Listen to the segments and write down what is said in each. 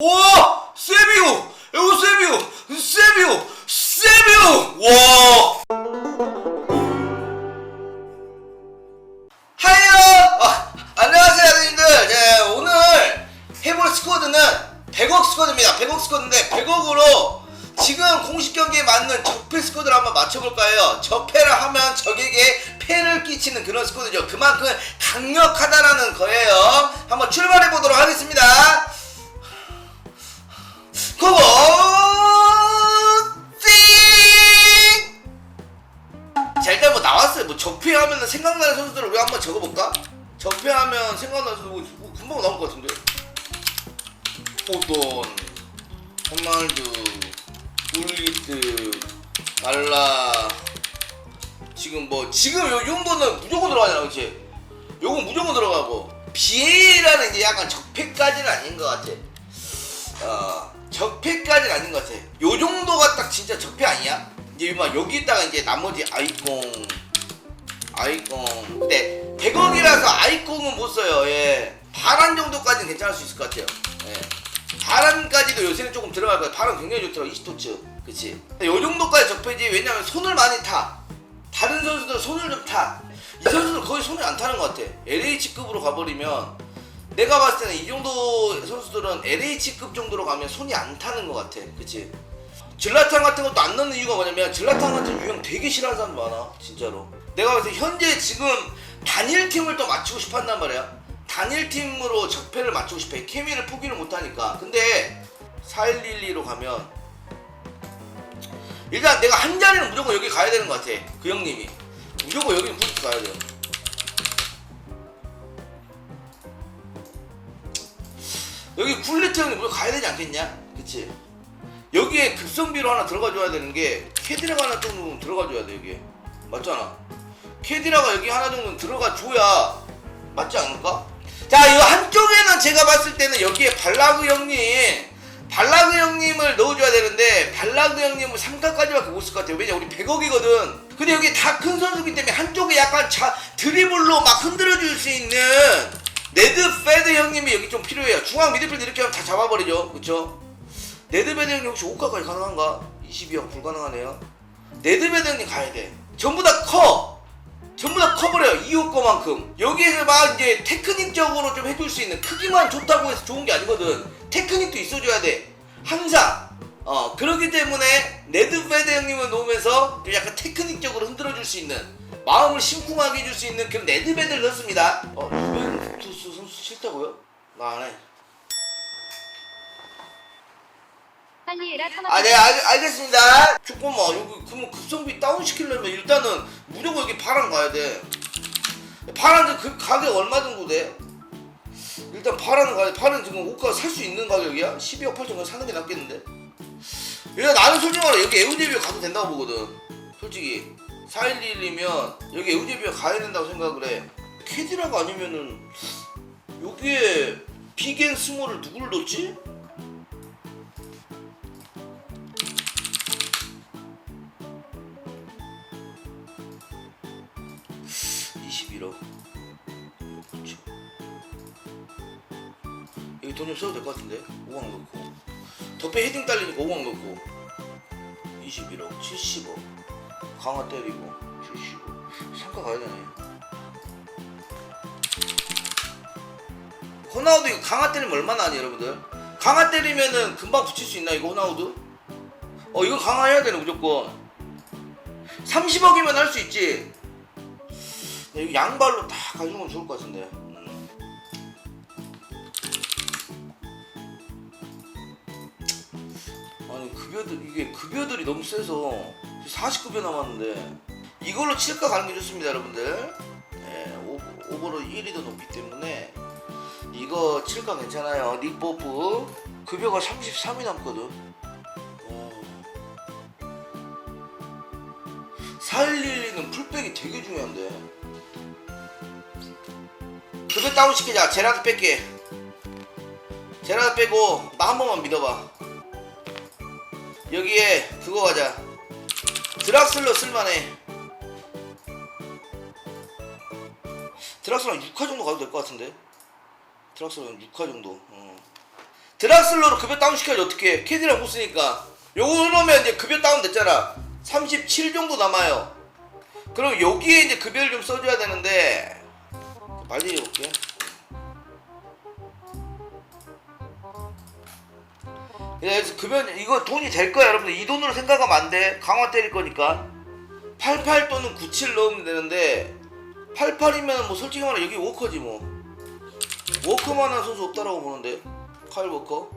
와! 세비오! 에우세비오! 세비오! 세비오! 와! 하이요! 아, 안녕하세요, 여러분들. 네, 오늘 해볼 스쿼드는 100억 스쿼드입니다. 100억 스쿼드인데 100억으로 지금 공식 경기에 맞는 적폐 스쿼드를 한번 맞춰볼까 해요. 적폐를 하면 적에게 패를 끼치는 그런 스쿼드죠. 그만큼 강력하다라는 거예요. 한번 출발해 보도록 하겠습니다. 고고! 띵! 자 일단 뭐 나왔어요. 뭐 적폐하면 생각나는 선수들을 우리 한번 적어볼까? 적폐하면 생각나는 선수 뭐, 뭐 금방 나올 것 같은데. 호돈, 호날두, 울리트, 달라. 지금 뭐 지금 요 정도는 무조건 들어가잖아, 그렇지? 요건 무조건 들어가고 비에라는 이제 약간 적폐까지는 아닌 것 같아. 어, 적폐까지는 아닌 것 같아. 요 정도가 딱 진짜 적폐 아니야? 이제 막 여기다가 이제 나머지 아이콘, 아이콘. 근데 100억이라서 아이콘은 못 써요. 예. 바란 정도까지는 괜찮을 수 있을 것 같아요. 예. 바란까지도 요새는 조금 들어갈 거야. 바란 굉장히 좋더라고. 20토츠. 그치? 요 정도까지 적폐지. 왜냐면 손을 많이 타. 다른 선수들 손을 좀 타. 이 선수들 거의 손을 안 타는 것 같아. LH급으로 가버리면 내가 봤을 때는 이 정도 선수들은 LH급 정도로 가면 손이 안 타는 것 같아. 그치? 질라탄 같은 것도 안 넣는 이유가 뭐냐면 질라탄 같은 유형 되게 싫어하는 사람 많아. 진짜로. 내가 봤을 때 현재 지금 단일 팀을 또 맞추고 싶어 한단 말이야. 단일 팀으로 적폐를 맞추고 싶어. 해. 케미를 포기를 못 하니까. 근데 4112로 가면 일단 내가 한 자리는 무조건 여기 가야 되는 것 같아. 그 형님이. 무조건 여기는 부스트 가야 돼요. 여기 쿨리트 형님 무조건 가야 되지 않겠냐? 그치? 여기에 급성비로 하나 들어가줘야 되는 게 캐디라가 하나 정도는 들어가줘야 돼 여기에 맞잖아 캐디라가 여기 하나 정도는 들어가줘야 맞지 않을까? 자 이거 한쪽에는 제가 봤을 때는 여기에 발라그 형님 발라그 형님을 넣어줘야 되는데 발라그 형님은 3가까지밖에 못 쓸 것 같아요 왜냐 우리 100억이거든 근데 여기 다 큰 선수기 때문에 한쪽에 약간 자, 드리블로 막 흔들어 줄 수 있는 네드 페드 형님이 여기 좀 필요해요 중앙 미드필드 이렇게 하면 다 잡아버리죠 그쵸? 네드베드 형님 혹시 5가까지 가능한가? 22억 불가능하네요. 네드베드 형님 가야 돼. 전부 다 커. 전부 다 커버려요. 2호 거만큼. 여기에서 막 이제 테크닉적으로 좀 해줄 수 있는 크기만 좋다고 해서 좋은 게 아니거든. 테크닉도 있어줘야 돼. 항상. 어, 그렇기 때문에 네드베드 형님을 놓으면서 좀 약간 테크닉적으로 흔들어 줄 수 있는 마음을 심쿵하게 해줄 수 있는 그런 네드베드를 넣습니다. 어, 유벤투스 선수 싫다고요? 나 안 해. 빨리 해라 아, 네, 알, 알겠습니다. 잠깐만, 여기, 그러면 급성비 다운시키려면 일단은 무조건 여기 파란 가야 돼. 파란은 그 가격 얼마 정도 돼? 일단 파란은 가야 돼. 파란 지금 옷가 살 수 있는 가격이야? 12억 8천 원 사는 게 낫겠는데? 일단 나는 솔직히 말해, 여기 에우제비어 가도 된다고 보거든. 솔직히. 4111이면 여기 에우제비어 가야 된다고 생각을 해. 캐디라가 아니면은, 여기에 비겐 스몰을 누구를 넣지? 이십 21억. 그쵸. 여기 돈 좀 써도 될 것 같은데? 5억 넣고. 덮에 헤딩 딸리니까 5억 넣고. 21억, 70억. 강화 때리고, 70억. 상가 가야 되네. 호나우두 이거 강화 때리면 얼마나 하니, 여러분들? 강화 때리면은 금방 붙일 수 있나, 이거 호나우두? 어, 이거 강화해야 되네, 무조건. 30억이면 할 수 있지. 네, 이거 양발로 다 가져오면 좋을 것 같은데. 아니 급여들 이게 급여들이 너무 세서 40급여 남았는데 이걸로 칠까 가는 게 좋습니다, 여러분들. 네, 오- 오버로 1위도 높기 때문에 이거 칠까 괜찮아요. 리뽀프 급여가 33이 남거든. 어. 4112는 풀백이 되게 중요한데. 급여 다운 시키자. 제라드 뺄게. 제라드 빼고 나 한 번만 믿어봐. 여기에 그거 가자. 드락슬러 쓸만해. 드락슬러 6화 정도 가도 될 것 같은데. 드락슬러 6화 정도. 어. 드락슬러로 급여 다운 시켜야지 어떻게 캐디랑 못 쓰니까 요거 넣으면 이제 급여 다운 됐잖아 37 정도 남아요 그럼 여기에 이제 급여를 좀 써줘야 되는데 빨리 해볼게 그래서 급여 이거 돈이 될 거야 여러분들. 이 돈으로 생각하면 안돼. 강화 때릴 거니까. 88 또는 97 넣으면 되는데 88이면 뭐 솔직히 말해 여기 워커지 뭐. 워커만한 선수 없다라고 보는데. 카일 워커.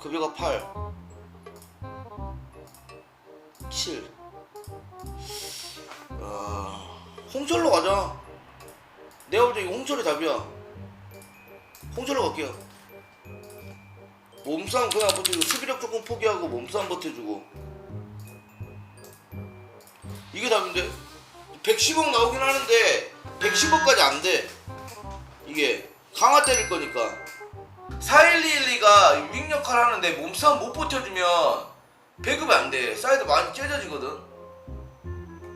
급여가 8 7 아, 홍철로 가자. 내가 볼때 이거 홍철이 답이야. 홍철로 갈게요 몸싸움 그냥 버텨주고 수비력 조금 포기하고 몸싸움 버텨주고. 이게 답인데? 110억 나오긴 하는데 110억까지 안 돼. 이게 강화 때릴 거니까. 4112가 윙 역할 하는데 몸싸움 못 버텨주면 배급이 안 돼. 사이드 많이 찢어지거든.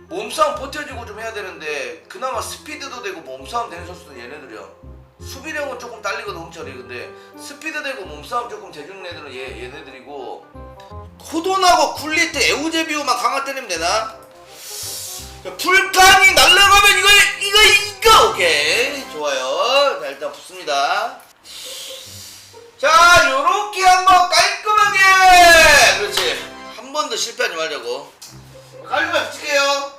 몸싸움 버텨주고 좀 해야 되는데 그나마 스피드도 되고 몸싸움 되는 선수는 얘네들이야 수비력은 조금 딸리거든 홍철이. 근데 스피드 되고 몸싸움 조금 대주는 애들은 얘, 얘네들이고. 호돈하고 굴리트 에우제비오만 강화 때리면 되나? 불칸이 날라가면 이거 이거 이거 오케이. 좋아요. 자 일단 붙습니다. 자 요렇게 한번 깔끔하게! 그렇지. 한 번 더 실패하지 말자고. 깔끔하게 붙일게요.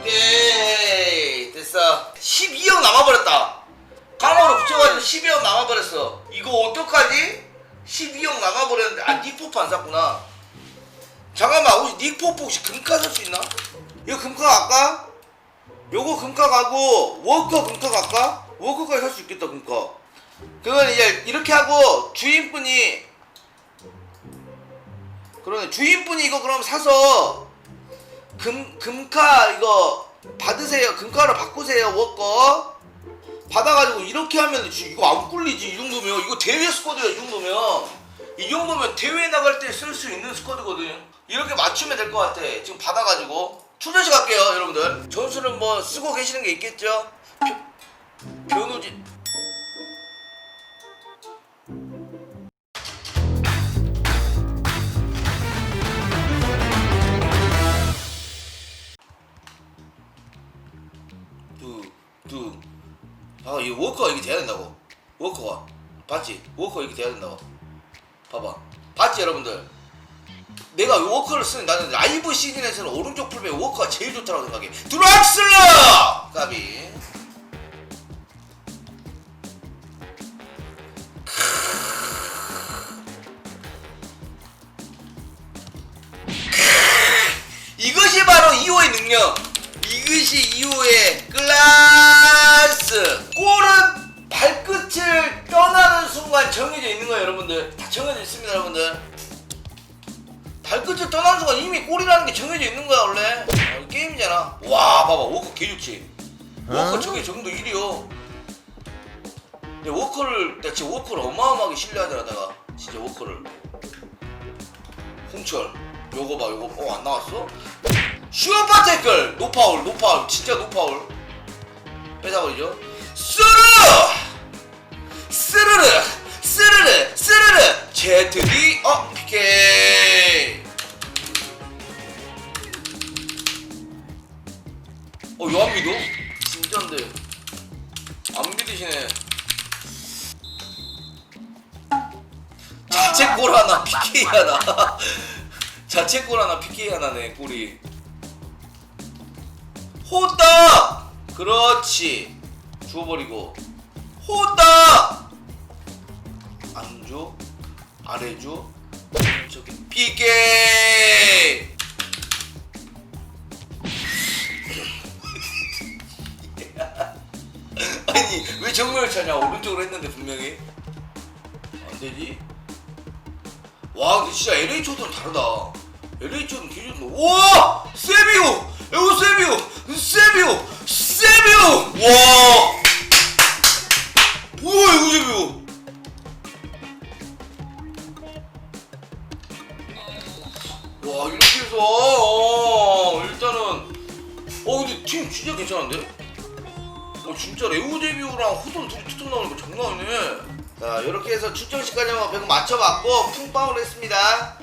오케이. 됐어. 12억 남아버렸다 강화로 붙여가지고 12억 남아버렸어 이거 어떡하지? 12억 남아버렸는데 아 닉포프 안 샀구나 잠깐만 혹시 닉포프 혹시 금카 살수 있나? 이거 금카 갈까? 요거 금카 가고 워커 금카 갈까? 워커까지 살 수 있겠다 금카 그건 이제 이렇게 하고 주인분이 그러네 주인분이 이거 그럼 사서 금 금카 이거 받으세요 금카로 바꾸세요 워커 받아가지고 이렇게 하면 지- 이거 안 꿀리지 이 정도면. 이거 대회 스쿼드야 이 정도면. 이 정도면 대회 나갈 때 쓸 수 있는 스쿼드거든. 이렇게 맞추면 될 것 같아. 지금 받아가지고. 충전시 갈게요 여러분들. 전술은 뭐 쓰고 계시는 게 있겠죠? 표- 변우진 아, 이 워커가 이게 돼야 된다고. 워커가. 봤지? 워커 이렇게 돼야 된다고. 봐봐. 봤지, 여러분들? 내가 이 워커를 쓰는 나는 라이브 시즌에서는 오른쪽 풀백 워커가 제일 좋다고 생각해. 드락슬러! 까비. 이것이 바로 2호의 능력. 이것이 2호의 클라스. 골은 발끝을 떠나는 순간 정해져 있는 거예요, 여러분들. 다 정해져 있습니다, 여러분들. 발끝을 떠나는 순간 이미 골이라는 게 정해져 있는 거야, 원래. 어, 게임이잖아. 와, 봐봐. 워커 개 좋지. 워커 저게 정도 1위요. 근데 워커를, 내가 진짜 워커를 어마어마하게 신뢰하잖아, 내가. 진짜 워커를. 홍철. 요거 봐, 요거. 어, 안 나왔어? 슈퍼 태클! 노파울, 노파울. 진짜 노파울. 뺏어버리죠. 스르르! 스르르! 스르르! 스르르! ZD, 어, PK! 어, 요안 믿어? 진짠데. 안 믿으시네. 자책골 하나, PK 하나. 자책골 하나, PK 하나네, 골이. 호딱! 그렇지. 주워버리고. 호딱! 안 줘? 안 해줘? 저기, PK! 아니, 왜 정면을 차냐? 오른쪽으로 했는데, 분명히. 안 되지? 와 근데 진짜 LH초는 다르다 LH초는 기준 와 세비오 이거 세비오 세비오! 세비오! 와! 뭐야 이거 세비오? 와 이렇게 해서 어, 일단은 어 근데 팀 진짜 괜찮은데? 어 진짜 레오제비오랑 호돈 둘이 투톱 나오니까 장난 아니네. 자 이렇게 해서 출정 시까지 한번 배구 맞춰봤고 풍파울 했습니다